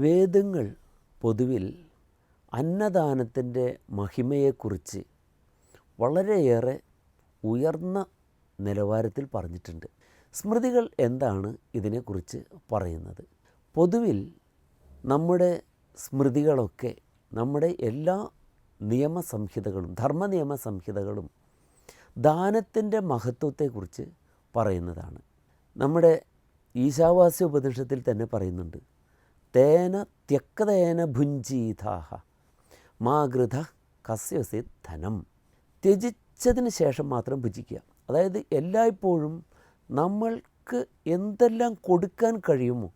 വേദങ്ങൾ പൊതുവിൽ അന്നദാനത്തിന്റെ മഹിമയെക്കുറിച്ച് വളരെയേറെ ഉയർന്ന നിലവാരത്തിൽ പറഞ്ഞിട്ടുണ്ട്. സ്മൃതികൾ എന്താണ് ഇതിനെക്കുറിച്ച് പറയുന്നത്? പൊതുവിൽ നമ്മുടെ സ്മൃതികളൊക്കെ നമ്മുടെ എല്ലാ നിയമസംഹിതകളും ധർമ്മനിയമ സംഹിതകളും ദാനത്തിന്റെ മഹത്വത്തെക്കുറിച്ച് പറയുന്നതാണ്. നമ്മുടെ ഈശാവാസ്യ ഉപനിഷത്തിൽ തന്നെ പറയുന്നുണ്ട് തേന ത്യക്തേന ഭുഞ്ചീതാഹ മാഗൃത കസ്യസി ധനം. ത്യജിച്ചതിന് ശേഷം മാത്രം ഭുജിക്കുക. അതായത് എല്ലായ്പ്പോഴും നമ്മൾക്ക് എന്തെല്ലാം കൊടുക്കാൻ കഴിയുമോ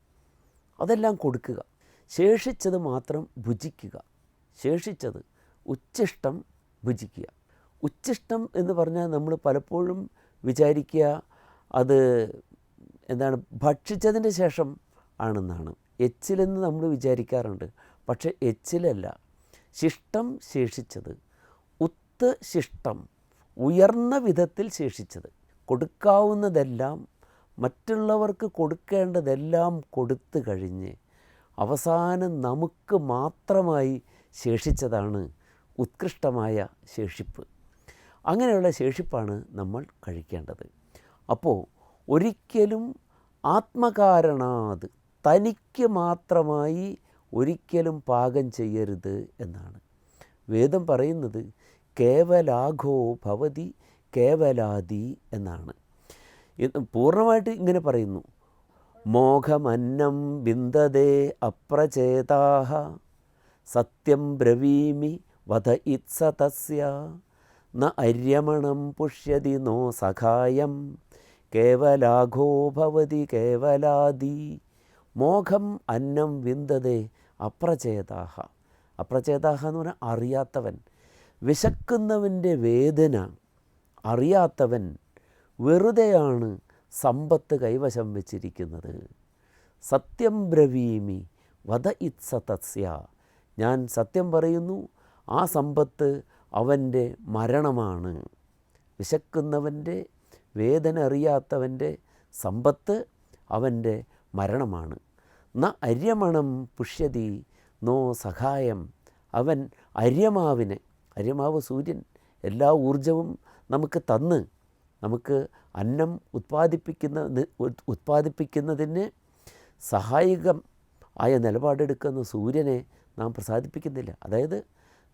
അതെല്ലാം കൊടുക്കുക. ശേഷിച്ചത് മാത്രം ഭുജിക്കുക. ശേഷിച്ചത് ഉച്ഛിഷ്ടം ഭുജിക്കുക. ഉച്ഛിഷ്ടം എന്ന് പറഞ്ഞാൽ നമ്മൾ പലപ്പോഴും വിചാരിക്കുക അത് എന്താണ് ഭക്ഷിച്ചതിന്റെ ശേഷം ആണെന്നാണ്. എച്ചിലെന്ന് നമ്മൾ വിചാരിക്കാറുണ്ട്. പക്ഷെ എച്ചിലല്ല. ശിഷ്ടം ശേഷിച്ചത്. ഉത്ത് ശിഷ്ടം. ഉയർന്ന വിധത്തിൽ ശേഷിച്ചത്. കൊടുക്കാവുന്നതെല്ലാം മറ്റുള്ളവർക്ക് കൊടുക്കേണ്ടതെല്ലാം കൊടുത്തു കഴിഞ്ഞ് അവസാനം നമുക്ക് മാത്രമായി ശേഷിച്ചതാണ് ഉത്കൃഷ്ടമായ ശേഷിപ്പ്. അങ്ങനെയുള്ള ശേഷിപ്പാണ് നമ്മൾ കഴിക്കേണ്ടത്. അപ്പോൾ ഒരിക്കലും ആത്മകാരണാത് തനിക്ക് മാത്രമായി ഒരിക്കലും പാകം ചെയ്യരുത് എന്നാണ്. വേദം പറയുന്നത് കേവലാഘോ ഭവതി കേവലാദി എന്നാണ്. പൂർണമായിട്ട് ഇങ്ങനെ പറയുന്നു. മോഹമന്നം ബിന്ദതേ അപ്രചേതാഹ സത്യം ബ്രവീമി വധ ഇത്സ തസ്യ. ന അര്യമണം പുഷ്യതി നോ സഖായം. കേവലാഘോ ഭവതി കേവലാദി. മോഘം അന്നം വിന്ദതേ അപ്രചേതാഹ. അപ്രചേതാഹ എന്ന് പറഞ്ഞാൽ അറിയാത്തവൻ. വിശക്കുന്നവന്റെ വേദന അറിയാത്തവൻ വെറുതെയാണ് സമ്പത്ത് കൈവശം വെച്ചിരിക്കുന്നത്. സത്യം ബ്രവീമി വധ ഇത്സ തസ്യ. ഞാൻ സത്യം പറയുന്നു ആ സമ്പത്ത് അവന്റെ മരണമാണ്. വിശക്കുന്നവന്റെ വേദന അറിയാത്തവന്റെ സമ്പത്ത് അവന്റെ മരണമാണ്. ന അര്യമണം പുഷ്യതി നോ സഹായം. അവൻ അര്യമാവിനെ അര്യമാവ് സൂര്യൻ എല്ലാ ഊർജവും നമുക്ക് തന്ന് നമുക്ക് അന്നം ഉത്പാദിപ്പിക്കുന്ന ഉത്പാദിപ്പിക്കുന്നതിന് സഹായകം ആയ നിലപാടെടുക്കുന്ന സൂര്യനെ നാം പ്രസാദിപ്പിക്കുന്നില്ല. അതായത്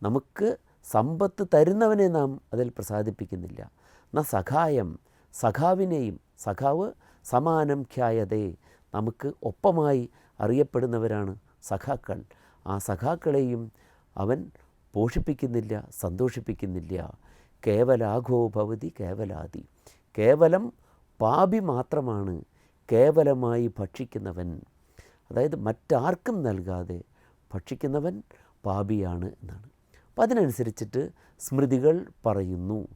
നമുക്ക് സമ്പത്ത് തരുന്നവനെ നാം അതിൽ പ്രസാദിപ്പിക്കുന്നില്ല. ന സഖായം സഖാവിനെയും സഖാവ് സമാനം ഖ്യായതേ നമുക്ക് ഒപ്പമായി അറിയപ്പെടുന്നവരാണ് സഖാക്കൾ. ആ സഖാക്കളെയും അവൻ പോഷിപ്പിക്കുന്നില്ല സന്തോഷിപ്പിക്കുന്നില്ല. കേവലാഘോ ഭവതി കേവലാതി കേവലം പാപി മാത്രമാണ് കേവലമായി ഭക്ഷിക്കുന്നവൻ. അതായത് മറ്റാർക്കും നൽകാതെ ഭക്ഷിക്കുന്നവൻ പാപിയാണ് എന്നാണ്. അപ്പം അതിനനുസരിച്ചിട്ട് സ്മൃതികൾ പറയുന്നു.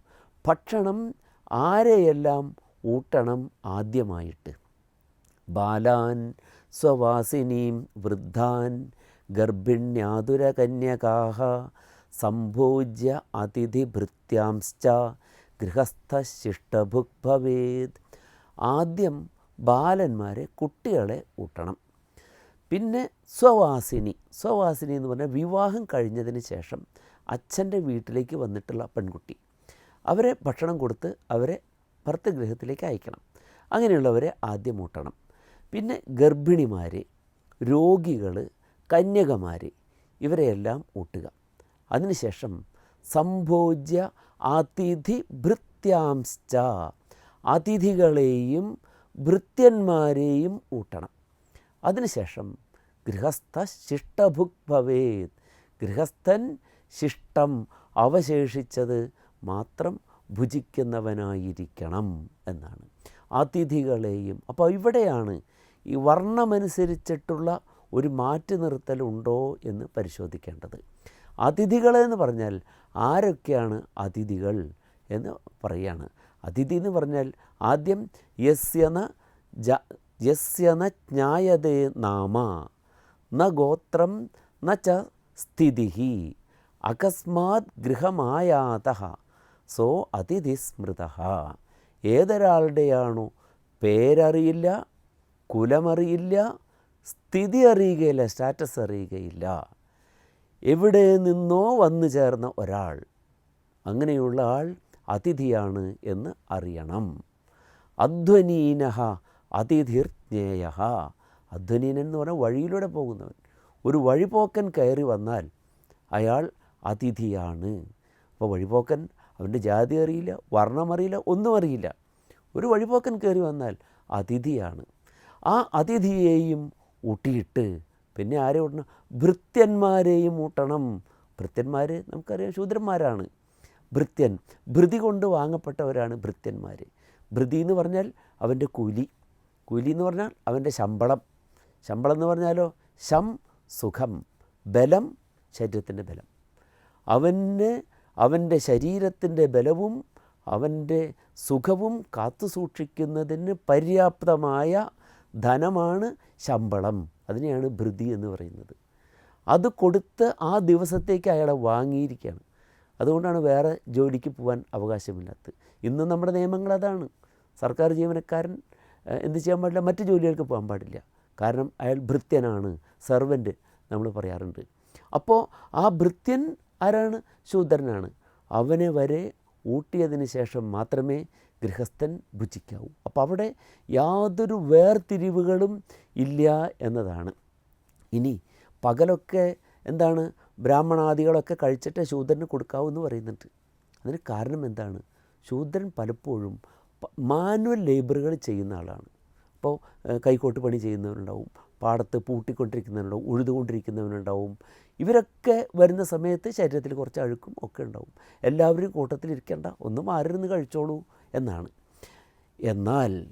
ഭക്ഷണം ആരെയെല്ലാം ഊട്ടണം ആദ്യമായിട്ട്? ബാലാൻ സ്വവാസിനീം വൃദ്ധാൻ ഗർഭിണ്യാതുരകന്യകാഹ സംഭോജ്യ അതിഥിഭൃത്യാംശ്ച ഗൃഹസ്ഥശിഷ്ടഭുക് ഭവേത് ആദ്യം ബാലന്മാരെ കുട്ടികളെ ഊട്ടണം. പിന്നെ സ്വവാസിനി. സ്വവാസിനി എന്ന് പറഞ്ഞാൽ വിവാഹം കഴിഞ്ഞതിന് ശേഷം അച്ഛന്റെ വീട്ടിലേക്ക് വന്നിട്ടുള്ള പെൺകുട്ടി. അവരെ ഭക്ഷണം കൊടുത്ത് അവരെ ഭർത്തഗൃഹത്തിലേക്ക് അയക്കണം. അങ്ങനെയുള്ളവരെ ആദ്യം ഊട്ടണം. പിന്നെ ഗർഭിണിമാർ രോഗികൾ കന്യകമാർ ഇവരെയെല്ലാം ഊട്ടുക. അതിനുശേഷം സംഭോജ്യ അതിഥി ഭൃത്യാംശ്ച അതിഥികളെയും ഭൃത്യന്മാരെയും ഊട്ടണം. അതിനുശേഷം ഗൃഹസ്ഥ ശിഷ്ടഭുക് ഭവേത് ഗൃഹസ്ഥൻ ശിഷ്ടം അവശേഷിച്ചത് മാത്രം ഭുജിക്കുന്നവനായിരിക്കണം എന്നാണ്. അതിഥികളെയും അപ്പോൾ ഇവിടെയാണ് ഈ വർണമനുസരിച്ചിട്ടുള്ള ഒരു മാറ്റി നിർത്തലുണ്ടോ എന്ന് പരിശോധിക്കേണ്ടത്. അതിഥികളെന്ന് പറഞ്ഞാൽ ആരൊക്കെയാണ് അതിഥികൾ എന്ന് പറയുകയാണ് അതിഥി എന്ന് പറഞ്ഞാൽ ആദ്യം യസ്യന ജ യസ്യന ജ്ഞായതേ നാമ ന ഗോത്രം ന ച സ്ഥിതി അകസ്മാത് ഗൃഹമായാത സോ അതിഥി സ്മൃത ഏതൊരാളുടെയാണോ പേരറിയില്ല കുലമറിയില്ല സ്ഥിതി അറിയുകയില്ല സ്റ്റാറ്റസ് അറിയുകയില്ല. എവിടെ നിന്നോ വന്നു ചേർന്ന ഒരാൾ അങ്ങനെയുള്ള ആൾ അതിഥിയാണ് എന്ന് അറിയണം. അധ്വനീനഹ അതിഥിർജ്ഞേയ അധ്വനീനൻ എന്ന് പറഞ്ഞാൽ വഴിയിലൂടെ പോകുന്നവൻ. ഒരു വഴിപോക്കൻ കയറി വന്നാൽ അയാൾ അതിഥിയാണ്. അപ്പോൾ വഴിപോക്കൻ അവന്റെ ജാതി അറിയില്ല വർണം അറിയില്ല ഒന്നും അറിയില്ല. ഒരു വഴിപോക്കൻ കയറി വന്നാൽ അതിഥിയാണ്. ആ അതിഥിയെയും ഊട്ടിയിട്ട് പിന്നെ ആരെ ഊട്ടണം? ഭൃത്യന്മാരെയും ഊട്ടണം. ഭൃത്യന്മാർ നമുക്കറിയാം ശൂദ്രന്മാരാണ്. ഭൃത്യൻ ഭൃതി കൊണ്ട് വാങ്ങപ്പെട്ടവരാണ് ഭൃത്യന്മാർ ഭൃതി എന്ന് പറഞ്ഞാൽ അവന്റെ കൂലി. കൂലി എന്ന് പറഞ്ഞാൽ അവന്റെ ശമ്പളം. ശമ്പളം എന്ന് പറഞ്ഞാലോ? ശം സുഖം. ബലം ശരീരത്തിന്റെ ബലം. അവന് അവന്റെ ശരീരത്തിന്റെ ബലവും അവന്റെ സുഖവും കാത്തു സൂക്ഷിക്കുന്നതിന് പര്യാപ്തമായ ധനമാണ് ശമ്പളം. അതിനെയാണ് ഭൃതി എന്ന് പറയുന്നത്. അത് കൊടുത്ത് ആ ദിവസത്തേക്ക് അയാളെ വാങ്ങിയിരിക്കുകയാണ്. അതുകൊണ്ടാണ് വേറെ ജോലിക്ക് പോകാൻ അവകാശമില്ലാത്തത്. ഇന്ന് നമ്മുടെ നിയമങ്ങൾ അതാണ്. സർക്കാർ ജീവനക്കാരൻ എന്ത് ചെയ്യാൻ പാടില്ല? മറ്റ് ജോലികൾക്ക് പോകാൻ പാടില്ല. കാരണം അയാൾ ഭൃത്യനാണ്. സെർവന്റ് നമ്മൾ പറയാറുണ്ട്. അപ്പോൾ ആ ഭൃത്യൻ ആരാണ്? ശൂദ്രനാണ്. അവനെ വരെ ഊട്ടിയതിന് ശേഷം മാത്രമേ ഗൃഹസ്ഥൻ ഭുജിക്കാവൂ. അപ്പോൾ അവിടെ യാതൊരു വേർതിരിവുകളും ഇല്ല എന്നതാണ്. ഇനി പകലൊക്കെ എന്താണ്? ബ്രാഹ്മണാദികളൊക്കെ കഴിച്ചിട്ട് ശൂദ്രന് കൊടുക്കാവൂ എന്ന് പറയുന്നുണ്ട്. അതിന് കാരണം എന്താണ്? ശൂദ്രൻ പലപ്പോഴും മാനുവൽ ലേബറുകൾ ചെയ്യുന്ന ആളാണ്. അപ്പോൾ കൈക്കോട്ട് പണി ചെയ്യുന്നവരുണ്ടാവും പാടത്ത് പൂട്ടിക്കൊണ്ടിരിക്കുന്നവരുണ്ടാവും ഉഴുതുകൊണ്ടിരിക്കുന്നവരുണ്ടാവും. ഇവരൊക്കെ വരുന്ന സമയത്ത് ശരീരത്തിൽ കുറച്ച് അഴുക്കും ഒക്കെ ഉണ്ടാവും. എല്ലാവരും കൂട്ടത്തിൽ ഇരിക്കേണ്ട ഒന്നും മാറിയിരുന്ന് കഴിച്ചോളൂ. എന്നാണ്. എന്നാൽ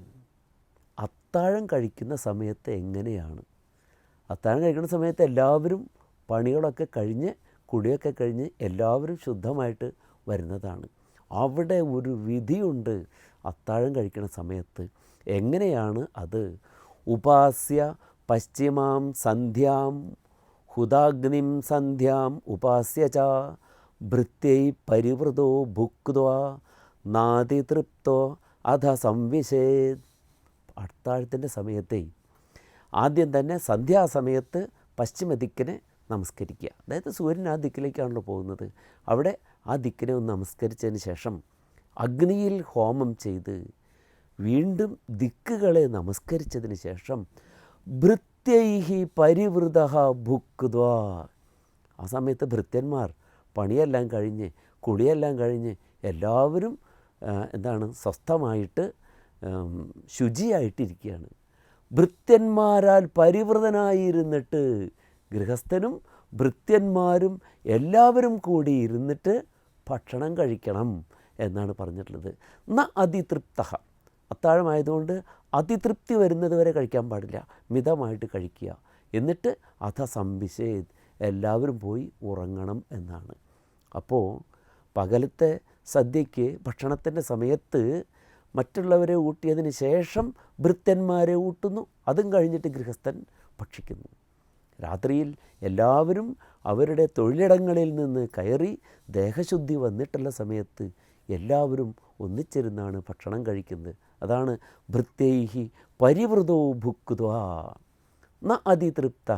അത്താഴം കഴിക്കുന്ന സമയത്ത് എങ്ങനെയാണ്? അത്താഴം കഴിക്കുന്ന സമയത്ത് എല്ലാവരും പണികളൊക്കെ കഴിഞ്ഞ് കുടിയൊക്കെ കഴിഞ്ഞ് എല്ലാവരും ശുദ്ധമായിട്ട് വരുന്നതാണ്. അവിടെ ഒരു വിധിയുണ്ട് അത്താഴം കഴിക്കുന്ന സമയത്ത്. എങ്ങനെയാണ് അത്? ഉപാസ്യ പശ്ചിമാം സന്ധ്യാം ഹുദാഗ്നിം സന്ധ്യാം ഉപാസ്യ ച ഭൃത്യൈ പരിവൃതോ ഭുക്വ നാതിതൃപ്തോ അധ സംവിശേത്. അത്താഴത്തിന്റെ സമയത്തെ ആദ്യം തന്നെ സന്ധ്യാസമയത്ത് പശ്ചിമ ദിക്കിനെ നമസ്കരിക്കുക. അതായത് സൂര്യൻ ആ ദിക്കിലേക്കാണല്ലോ പോകുന്നത്. അവിടെ ആ ദിക്കിനെ ഒന്ന് നമസ്കരിച്ചതിന് ശേഷം അഗ്നിയിൽ ഹോമം ചെയ്ത് വീണ്ടും ദിക്കുകളെ നമസ്കരിച്ചതിന് ശേഷം ഭൃത്യൈഹി പരിവൃത ഭുക്വ ആ സമയത്ത് ഭൃത്യന്മാർ പണിയെല്ലാം കഴിഞ്ഞ് കുളിയെല്ലാം കഴിഞ്ഞ് എല്ലാവരും എന്താണ് സ്വസ്ഥമായിട്ട് ശുചിയായിട്ടിരിക്കുകയാണ്. ഭൃത്യന്മാരാൽ പരിവൃതനായിരുന്നിട്ട് ഗൃഹസ്ഥനും ഭൃത്യന്മാരും എല്ലാവരും കൂടി ഇരുന്നിട്ട് ഭക്ഷണം കഴിക്കണം എന്നാണ് പറഞ്ഞിട്ടുള്ളത്. ന അതിതൃപ്ത. അത്താഴമായതുകൊണ്ട് അതിതൃപ്തി വരുന്നത് വരെ കഴിക്കാൻ പാടില്ല. മിതമായിട്ട് കഴിക്കുക. എന്നിട്ട് അധ സംവിശേത് എല്ലാവരും പോയി ഉറങ്ങണം എന്നാണ്. അപ്പോൾ പകലത്തെ സദ്യയ്ക്ക് ഭക്ഷണത്തിന്റെ സമയത്ത് മറ്റുള്ളവരെ ഊട്ടിയതിന് ശേഷം ഭൃത്യന്മാരെ ഊട്ടുന്നു. അതും കഴിഞ്ഞിട്ട് ഗൃഹസ്ഥൻ ഭക്ഷിക്കുന്നു. രാത്രിയിൽ എല്ലാവരും അവരുടെ തൊഴിലിടങ്ങളിൽ നിന്ന് കയറി ദേഹശുദ്ധി വന്നിട്ടുള്ള സമയത്ത് എല്ലാവരും ഒന്നിച്ചിരുന്നാണ് ഭക്ഷണം കഴിക്കുന്നത്. അതാണ് ഭൃത്യൈഹി പരിവൃതോ ഭുക്വ ന അതിതൃപ്ത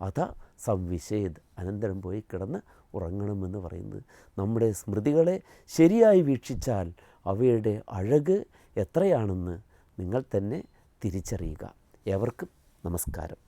അത സംവിശേദ്. അനന്തരം പോയി കിടന്ന് ഉറങ്ങണമെന്ന് പറയുന്നത്. നമ്മുടെ സ്മൃതികളെ ശരിയായി വീക്ഷിച്ചാൽ അവയുടെ അഴക് എത്രയാണെന്ന് നിങ്ങൾ തന്നെ തിരിച്ചറിയുക. എവർക്കും നമസ്കാരം.